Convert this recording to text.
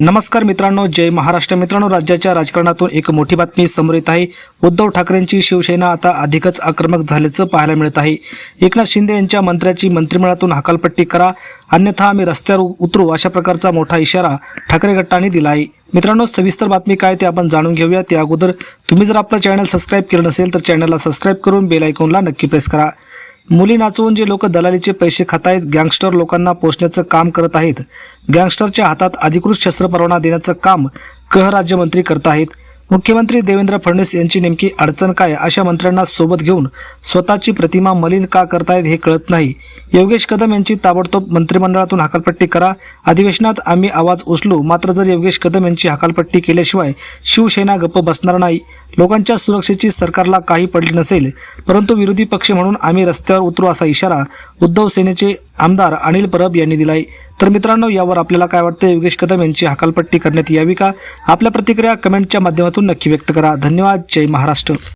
नमस्कार मित्रांनो जय महाराष्ट्र. मित्रांनो राज्याच्या राजकारणातून एक मोठी बातमी समोर येत आहे. उद्धव ठाकरेंची शिवसेना आता अधिकच आक्रमक झाल्याचं पाहायला मिळत आहे. एकनाथ शिंदे यांच्या मंत्र्याची मंत्रिमंडळातून हकालपट्टी करा अन्यथा आम्ही रस्त्यावर उतरू अशा प्रकारचा मोठा इशारा ठाकरे गटाने दिला आहे. मित्रांनो सविस्तर बातमी काय ते आपण जाणून घेऊया. त्या अगोदर तुम्ही जर आपलं चॅनल सबस्क्राईब केलं नसेल तर चॅनलला सबस्क्राईब करून बेल आयकॉनला नक्की प्रेस करा. मुली नाचवून जे लोक दलालीचे पैसे खात आहेत गँगस्टर लोकांना पोचण्याचं काम करत आहेत. गँगस्टरच्या हातात अधिकृत शस्त्र परवाना देण्याचं काम गृह राज्यमंत्री करत आहेत. मुख्यमंत्री देवेंद्र फडणवीस यांची नेमकी अडचण काय अशा मंत्र्यांना सोबत घेऊन स्वतःची प्रतिमा मलिन का करतायत हे कळत नाही. योगेश कदम यांची ताबडतोब मंत्रिमंडळातून हकालपट्टी करा. अधिवेशनात आम्ही आवाज उचलू. मात्र जर योगेश कदम यांची हकालपट्टी केल्याशिवाय शिवसेना गप्प बसणार नाही. लोकांच्या सुरक्षेची सरकारला काही पडली नसेल परंतु विरोधी पक्ष म्हणून आम्ही रस्त्यावर उतरू असा इशारा उद्धव सेनेचे आमदार अनिल परब यांनी दिलाय. तर मित्रांनो यावर आपल्याला काय वाटतं योगेश कदम यांची हकालपट्टी करण्यात यावी का? आपल्या प्रतिक्रिया कमेंटच्या माध्यमातून नक्की व्यक्त करा. धन्यवाद. जय महाराष्ट्र.